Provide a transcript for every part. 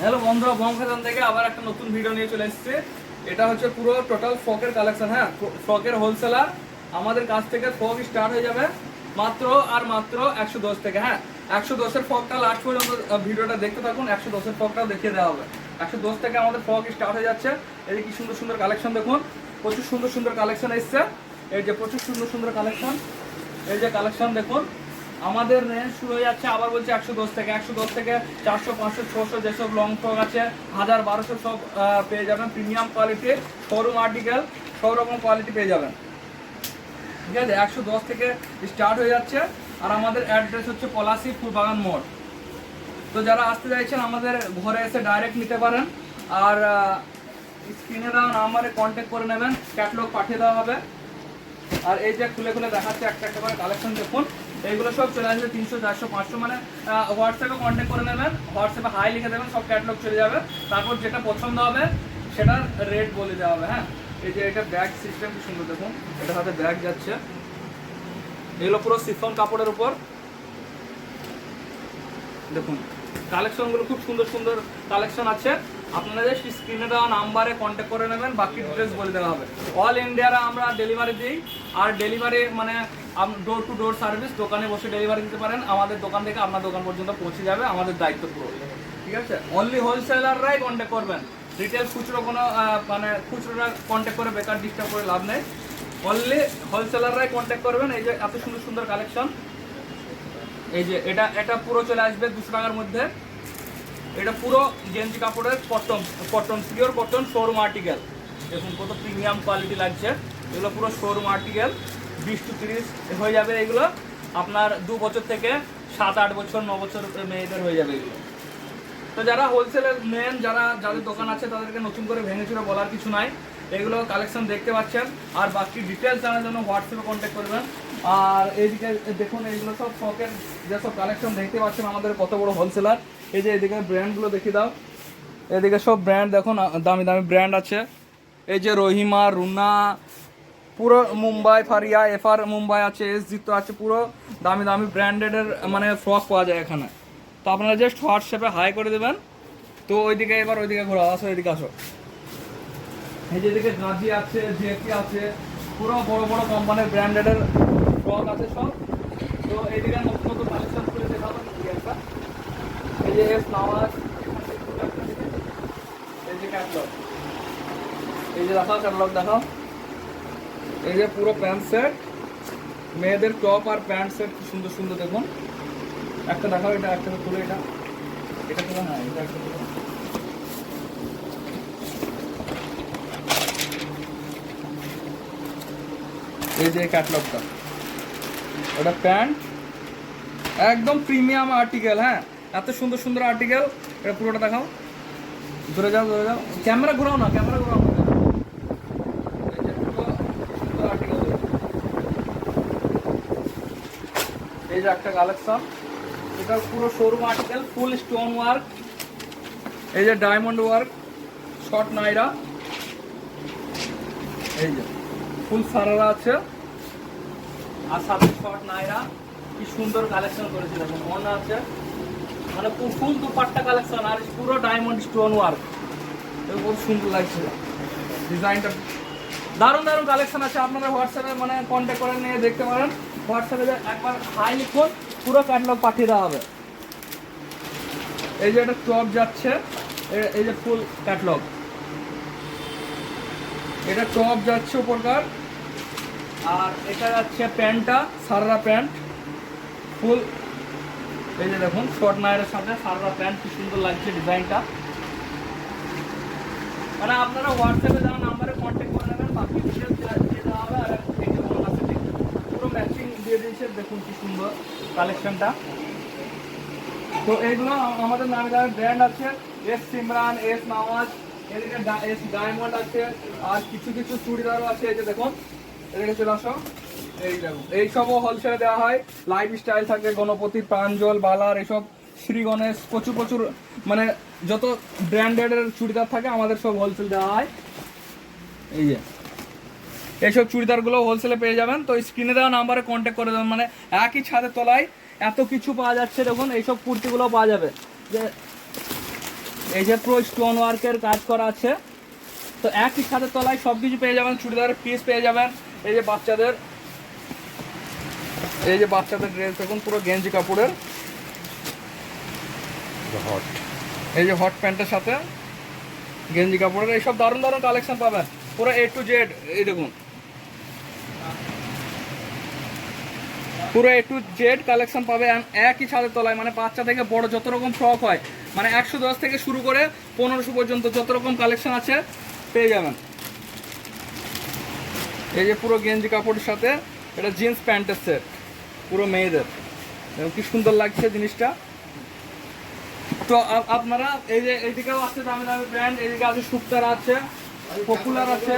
Hello বন্ধুরা bomb খাদান থেকে আবার একটা নতুন ভিডিও নিয়ে চলে এসেছে। এটা হচ্ছে পুরো টোটাল ফ্রকের কালেকশন হ্যাঁ ফ্রকের হোলসেলার আমাদের কাছ থেকে ফ্রক স্টার্ট হয়ে যাবে মাত্র আর মাত্র একশো দশ থেকে হ্যাঁ একশো দশের ফ্রকটা লাস্ট পর্যন্ত ভিডিওটা দেখতে থাকুন, একশো দশের ফ্রকটাও দেখিয়ে দেওয়া হবে। একশো দশ থেকে আমাদের ফ্রক স্টার্ট হয়ে যাচ্ছে। এই কি সুন্দর সুন্দর কালেকশন দেখুন, প্রচুর সুন্দর সুন্দর কালেকশন এসছে। এই যে প্রচুর সুন্দর সুন্দর কালেকশন এই যে কালেকশন দেখুন। আমাদের রেঞ্জ শুরু হয়ে যাচ্ছে, আবার বলছি একশো দশ থেকে, একশো দশ থেকে চারশো, পাঁচশো, ছশো যেসব লং ফ্রক আছে, হাজার বারোশো সব পেয়ে যাবেন প্রিমিয়াম কোয়ালিটি শোরুম আর্টিকেল সব রকম কোয়ালিটি পেয়ে যাবেন। ঠিক আছে? একশো দশ থেকে স্টার্ট হয়ে যাচ্ছে, আর আমাদের অ্যাড্রেস হচ্ছে পলাশি ফুলবাগান মোড়। তো যারা আসতে চাইছেন, আমাদের ঘরে এসে ডাইরেক্ট নিতে পারেন, আর স্ক্রিনে দেওয়া নাম্বারে কন্ট্যাক্ট করে নেবেন ক্যাটলগ পাঠিয়ে দেওয়া হবে। আর এই যে খুলে খুলে দেখাচ্ছে, একটা একটা করে কালেকশন দেখুন। এইগুলো সব চলে আসবে তিনশো, চারশো, পাঁচশো। মানে হোয়াটসঅ্যাপে কন্ট্যাক্ট করে নেবেন হোয়াটসঅ্যাপে হাই লিখে দেবেন, সব ক্যাটলগ চলে যাবে। তারপর যেটা পছন্দ হবে, সেটার রেট বলে দেওয়া হবে হ্যাঁ? এই যে এটা ব্যাগ সিস্টেম কি সুন্দর, দেখুন। এটা হাতে ব্যাগ যাচ্ছে। এগুলো পুরো সিফন কাপড়ের উপর। দেখুন কালেকশনগুলো খুব সুন্দর সুন্দর কালেকশন আছে। জাস্ট স্ক্রিনে দেওয়া নাম্বারে কন্ট্যাক্ট করে নেবেন, বাকি ডিটেলস বলে দেওয়া হবে। অল ইন্ডিয়ারা আমরা ডেলিভারি দিই, আর ডেলিভারি মানে ডোর টু ডোর সার্ভিস দোকানে বসে ডেলিভারি দিতে পারেন। আমাদের দোকান থেকে আপনার দোকান পর্যন্ত পৌঁছে যাবে, আমাদের দায়িত্ব পুরো। ঠিক আছে? অনলি হোলসেলাররাই কন্ট্যাক্ট করবেন। রিটেল খুচরো কোনো মানে খুচরোরা কন্ট্যাক্ট করে বেকার ডিস্টার্ব করে লাভ নেই। অনলি হোলসেলাররাই কন্ট্যাক্ট করবেন। এই যে এত সুন্দর সুন্দর কালেকশন এই যে এটা এটা পুরো চলে আসবে দুশো টাকার মধ্যে। এটা পুরো গেঞ্জি কাপড়ের cotton cotton pure cotton showroom article দেখুন কত প্রিমিয়াম কোয়ালিটি লাগছে। এগুলো পুরো শোরুম আর্টিকেল বিশ টু তিরিশ হয়ে যাবে এগুলো। আপনার দু বছর থেকে সাত, আট বছর, ন বছর মেয়েদের হয়ে যাবে এগুলো। তো যারা হোলসেলের নেন যারা, যাদের দোকান আছে, তাদেরকে নতুন করে ভেঙে চুরে বলার কিছু নাই। এগুলো কালেকশন দেখতে পাচ্ছেন। আর বাকি ডিটেলস জানার জন্য হোয়াটসঅ্যাপে কন্ট্যাক্ট করবেন। আর এইদিকে দেখুন এইগুলো সব শখের যেসব কালেকশন দেখতে পাচ্ছেন আমাদের কত বড় হোলসেলার এই যে এদিকে ব্র্যান্ডগুলো দেখিয়ে দাও। এদিকে সব ব্র্যান্ড দেখুন, দামি দামি ব্র্যান্ড আছে। এই যে রহিমা, রুনা, পুরো মুম্বাই, ফারিয়া, এফআর মুম্বাই আছে এস জিতো আছে, পুরো দামি দামি ব্র্যান্ডেডের মানে ফ্রক পাওয়া যায় এখানে। তো আপনারা জাস্ট হোয়াটসঅ্যাপে হাই করে দেবেন। তো ওইদিকে এবার ওইদিকে ঘোরা, আসো, এদিকে আসো। এই যে এদিকে গাজি আছে জিএপি আছে, পুরো বড় বড় কোম্পানির ব্র্যান্ডেডের ফ্রক আছে সব। তো এইদিকে নতুন নতুন কালেকশন করে দেখাবো নাকি একটা এই যে নামাজ। এই যে ক্যাটলগ এই যে দেখাও ক্যাটলগ দেখাও। এই যে পুরো প্যান্ট সেট। মেয়েদের টপ আর প্যান্ট সেট সুন্দর সুন্দর দেখুন। একটা দেখাও, এটা একটা খুলে এটা। এটা খুলে হ্যাঁ এটা একটা খুলে এই যে ক্যাটলগটা ওটা প্যান্ট। একদম প্রিমিয়াম আর্টিকেল হ্যাঁ? এত সুন্দর সুন্দর আর্টিকেল। এটা পুরোটা দেখাও। ধরে যাও ধরে যাও। ক্যামেরা ঘোরাও না, ক্যামেরা ঘোরাও না। এই যে একটা কালেকশন। এটা পুরো showroom article full stone work এই যে ডায়মন্ড ওয়ার্ক শর্ট নাইরা এই যে ফুল সারারা আছে। আর সাথে শর্ট নাইরা কি সুন্দর কালেকশন করেছে দেখুন মন আছে মানে ফুল দুপাট্টা কালেকশন আর পুরো ডায়মন্ড স্টোন ওয়ার্ক বহুত সুন্দর লাগছে ডিজাইনটা দারুণ দারুণ কালেকশন আছে। আপনারা হোয়াটসঅ্যাপে মানে কন্ট্যাক্ট করে নিয়ে দেখতে পারেন। হোয়াটসঅ্যাপে একবার হাই লিখুন পুরো ক্যাটলগ পাঠিয়ে দেওয়া হবে। এই যে একটা টপ যাচ্ছে এই যে ফুল ক্যাটলগ এটা টপ যাচ্ছে উপরকার। আর এটা যাচ্ছে প্যান্টটা, সাররা প্যান্ট। ফুল। এই যে দেখুন, শর্ট নায়ের সাথে সাররা প্যান্ট, কি সুন্দর লাগছে ডিজাইনটা। মানে আপনারা হোয়াটসঅ্যাপে যারা নাম্বারে কন্ট্যাক্ট করে নেবেন, বাকি ডিটেলস দেওয়া হবে, আর পুরো ম্যাচিং দিয়ে দিয়েছে, দেখুন কি সুন্দর কালেকশনটা তো এইগুলো আমাদের নামে দামে ব্র্যান্ড আছে এস সিমরান এস নওয়াজ এদিকে এস ডায়মন্ড আছে, আর কিছু কিছু চুড়িদারও আছে, এই যে দেখুন। এদিকে চলে আসো। এই দেখো এই সবও হোলসেলে দেওয়া হয়। লাইফ স্টাইল থাকে, গণপতি, প্রাঞ্জল, বালার, এসব শ্রী গণেশ, প্রচুর প্রচুর মানে যত ব্র্যান্ডেডের চুড়িদার থাকে, আমাদের সব হোলসেল দেওয়া হয়। এই যে, এইসব চুড়িদারগুলো হোলসেলে পেয়ে যাবেন। তো স্ক্রিনে দেওয়া নাম্বারে কন্ট্যাক্ট করে দেবেন। মানে একই ছাদের তলায় এত কিছু পাওয়া যাচ্ছে, দেখুন, এইসব কুর্তিগুলো পাওয়া যাবে। যে, এই যে প্রো স্টোন ওয়ার্কের কাজ করা আছে। তো একই ছাদের তলায় সব কিছু পেয়ে যাবেন, চুড়িদারের পিস পেয়ে যাবেন। এই যে বাচ্চাদের এই যে বাচ্চাদের ড্রেস দেখুন পুরো গেঞ্জি কাপড়ের। হট এই যে হট প্যান্টের সাথে গেঞ্জি কাপড়ের এইসব দারুণ দারুণ কালেকশন পাবেন। পুরো এ টু জেড এই দেখুন। পুরো এ টু জেড কালেকশন পাবে একই ছাদের তলায় মানে বাচ্চা থেকে বড় যত রকম ফ্রক হয় মানে একশো দশ থেকে শুরু করে পনেরোশো পর্যন্ত যত রকম কালেকশন আছে পেয়ে যাবেন। এই যে পুরো গেঞ্জি কাপড়ের সাথে, এটা জিন্স প্যান্টের সেট পুরো মেয়েদের। কি সুন্দর লাগছে জিনিসটা। তো আপনারা এই যে এইদিকেও আছে দামি দামি ব্র্যান্ড এদিকে আছে সুপ্তার আছে পপুলার আছে।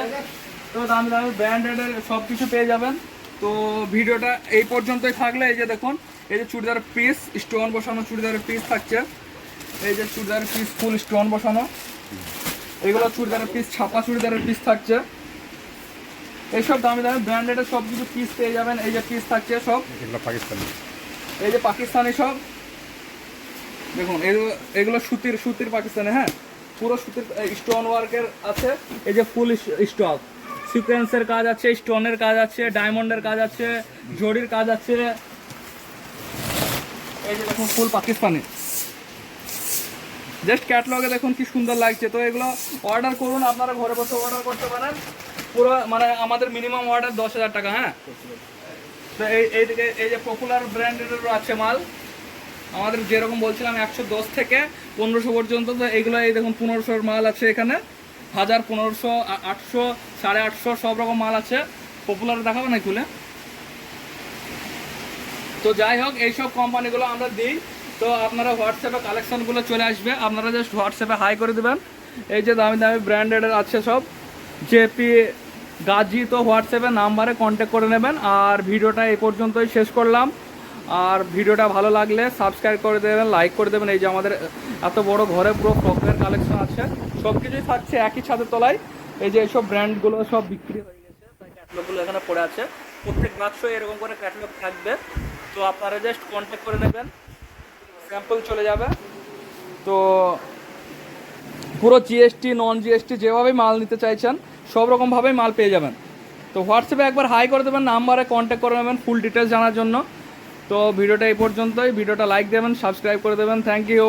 তো দামি দামি ব্র্যান্ডেডের সব কিছু পেয়ে যাবেন। তো ভিডিওটা এই পর্যন্তই থাকলে এই যে দেখুন, এই যে চুড়িদার পিস স্টোন বসানো চুড়িদারের পিস থাকছে। এই যে চুড়িদারের পিস ফুল স্টোন বসানো। এগুলো চুড়িদারের পিস ছাপা চুড়িদারের পিস থাকছে। এইসব দামি দামি ব্র্যান্ডেডের সব কিছু পিস পেয়ে যাবেন। এই যে পিস থাকছে সব। এগুলো পাকিস্তানি। এই যে পাকিস্তানি সব। দেখুন এগুলো সুতির সুতির পাকিস্তানি হ্যাঁ? পুরো সুতির স্টোন ওয়ার্কের আছে। এই যে ফুল স্টক সিকোয়েন্সের কাজ আছে স্টোনের কাজ আছে ডায়মন্ডের কাজ আছে জরির কাজ আছে। এই যে দেখুন ফুল পাকিস্তানি। জাস্ট ক্যাটলগে দেখুন কি সুন্দর লাগছে। তো এগুলো অর্ডার করুন আপনারা ঘরে বসে অর্ডার করতে পারেন। পুরো মানে আমাদের মিনিমাম অর্ডার দশ হাজার টাকা হ্যাঁ? তো এই, এইদিকে, এই যে পপুলার ব্র্যান্ডেরও আছে মাল। আমাদের যেরকম বলছিলাম একশো দশ থেকে পনেরোশো পর্যন্ত, তো এইগুলো এই দেখুন পনেরোশোর মাল আছে এখানে। হাজার পনেরোশো আটশো, সাড়ে আটশো, সব রকম মাল আছে। পপুলার দেখাবো না খুলে? তো যাই হোক, এইসব কোম্পানিগুলো আমরা দিই। তো আপনারা হোয়াটসঅ্যাপে কালেকশনগুলো চলে আসবে। আপনারা জাস্ট হোয়াটসঅ্যাপে হাই করে দেবেন। এই যে দামি দামি ব্র্যান্ডেডের আছে সব। জেপি গাজি তো হোয়াটসঅ্যাপে নাম্বারে কন্ট্যাক্ট করে নেবেন। আর ভিডিওটা এই পর্যন্তই শেষ করলাম। আর ভিডিওটা ভালো লাগলে সাবস্ক্রাইব করে দেবেন লাইক করে দেবেন। এই যে আমাদের এত বড় ঘরে পুরো ফ্রকের কালেকশন আছে। সব কিছুই থাকছে একই ছাদের তলায়। এই যে এইসব ব্র্যান্ডগুলো সব বিক্রি হয়ে গেছে। তাই ক্যাটলগুলো এখানে পড়ে আছে। প্রত্যেক বাক্স এরকম করে ক্যাটলগ থাকবে। তো আপনারা জাস্ট কন্ট্যাক্ট করে নেবেন। স্যাম্পল চলে যাবে। তো পুরো জিএসটি নন জিএসটি যেভাবেই মাল নিতে চাইছেন সব রকমভাবেই মাল পেয়ে যাবেন। তো হোয়াটসঅ্যাপে একবার হাই করে দেবেন, নাম্বারে কন্ট্যাক্ট করে নেবেন ফুল ডিটেলস জানার জন্য। তো ভিডিওটা এই পর্যন্তই, ভিডিওটা লাইক দেবেন সাবস্ক্রাইব করে দেবেন থ্যাংক ইউ